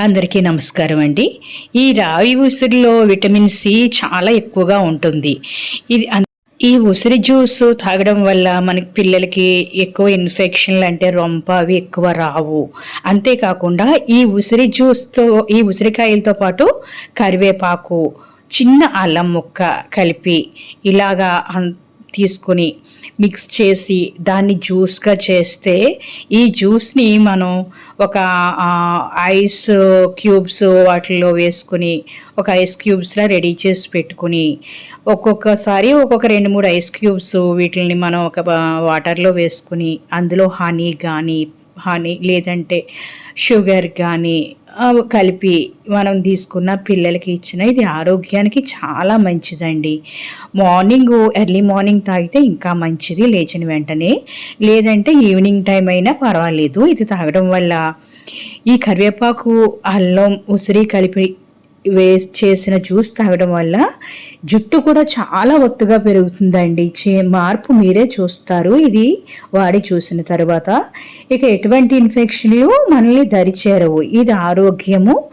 అందరికీ నమస్కారం అండి. ఈ రావి ఉసిరిలో విటమిన్ సి చాలా ఎక్కువగా ఉంటుంది. ఇది అన్- ఈ ఉసిరి జ్యూస్ తాగడం వల్ల మనకి పిల్లలకి ఎక్కువ ఇన్ఫెక్షన్లు అంటే రొంప అవి ఎక్కువ రావు. అంతేకాకుండా ఈ ఉసిరి జ్యూస్తో ఈ ఉసిరికాయలతో పాటు కరివేపాకు చిన్న అల్లం ముక్క కలిపి ఇలాగా అన్- తీసుకుని మిక్స్ చేసి దాన్ని జ్యూస్గా చేస్తే ఈ జ్యూస్ని మనం ఒక ఐస్ క్యూబ్స్ వాటిల్లో వేసుకుని ఒక ఐస్ క్యూబ్స్లా రెడీ చేసి పెట్టుకుని ఒక్కొక్కసారి ఒక్కొక్క రెండు మూడు ఐస్ క్యూబ్స్ వీటిని మనం ఒక వాటర్లో వేసుకుని అందులో హనీ కానీ హనీ లేదంటే షుగర్ కానీ కలిపి మనం తీసుకున్న పిల్లలకి ఇచ్చిన ఇది ఆరోగ్యానికి చాలా మంచిదండి. మార్నింగ్ ఎర్లీ మార్నింగ్ తాగితే ఇంకా మంచిది లేచిన వెంటనే. లేదంటే ఈవినింగ్ టైం అయినా పర్వాలేదు. ఇది తాగడం వల్ల ఈ కరివేపాకు అల్లం ఉసిరి కలిపి వేస్ట్ చేసిన జ్యూస్ తాగడం వల్ల జుట్టు కూడా చాలా ఒత్తుగా పెరుగుతుందండి. చే మార్పు మీరే చూస్తారు. ఇది వాడి చూసిన తర్వాత ఇక ఎటువంటి ఇన్ఫెక్షన్లు మనల్ని దరిచేరవు. ఇది ఆరోగ్యము.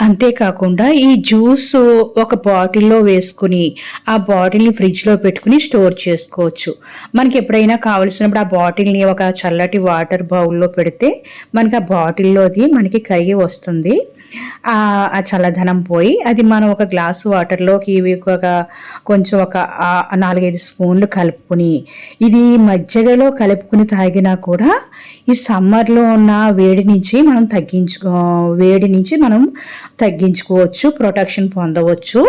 అంతేకాకుండా ఈ జ్యూస్ ఒక బాటిల్లో వేసుకుని ఆ బాటిల్ని ఫ్రిడ్జ్లో పెట్టుకుని స్టోర్ చేసుకోవచ్చు. మనకి ఎప్పుడైనా కావలసినప్పుడు ఆ బాటిల్ని ఒక చల్లటి వాటర్ బౌల్లో పెడితే మనకి ఆ బాటిల్లోది మనకి కరిగి వస్తుంది. ఆ చల్లదనం పోయి అది మనం ఒక గ్లాసు వాటర్లోకి ఇవి ఒక కొంచెం ఒక నాలుగైదు స్పూన్లు కలుపుకుని ఇది మజ్జిగలో కలుపుకుని తాగినా కూడా ఈ సమ్మర్లో ఉన్న వేడి నుంచి మనం తగ్గించుకో వేడి నుంచి మనం తగ్గించుకోవచ్చు ప్రొటెక్షన్ పొందవచ్చు.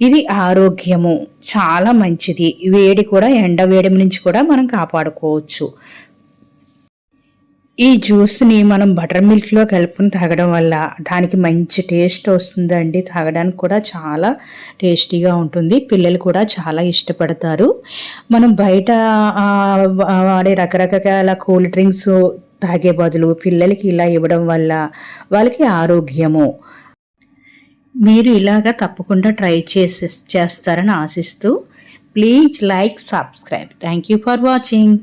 ఇది ఆరోగ్యము చాలా మంచిది. వేడి కూడా ఎండ వేడి నుంచి కూడా మనం కాపాడుకోవచ్చు. ఈ జ్యూస్ని మనం బటర్ మిల్క్లో కలుపుకుని తాగడం వల్ల దానికి మంచి టేస్ట్ వస్తుందండి. తాగడానికి కూడా చాలా టేస్టీగా ఉంటుంది. పిల్లలు కూడా చాలా ఇష్టపడతారు. మనం బయట వాడే రకరకాల కూల్ డ్రింక్స్ తాగే బదులు పిల్లలకి ఇలా ఇవ్వడం వల్ల వాళ్ళకి ఆరోగ్యము. మీరు ఇలాగా తప్పకుండా ట్రై చేసి చేస్తారని ఆశిస్తూ please like subscribe. Thank you for watching.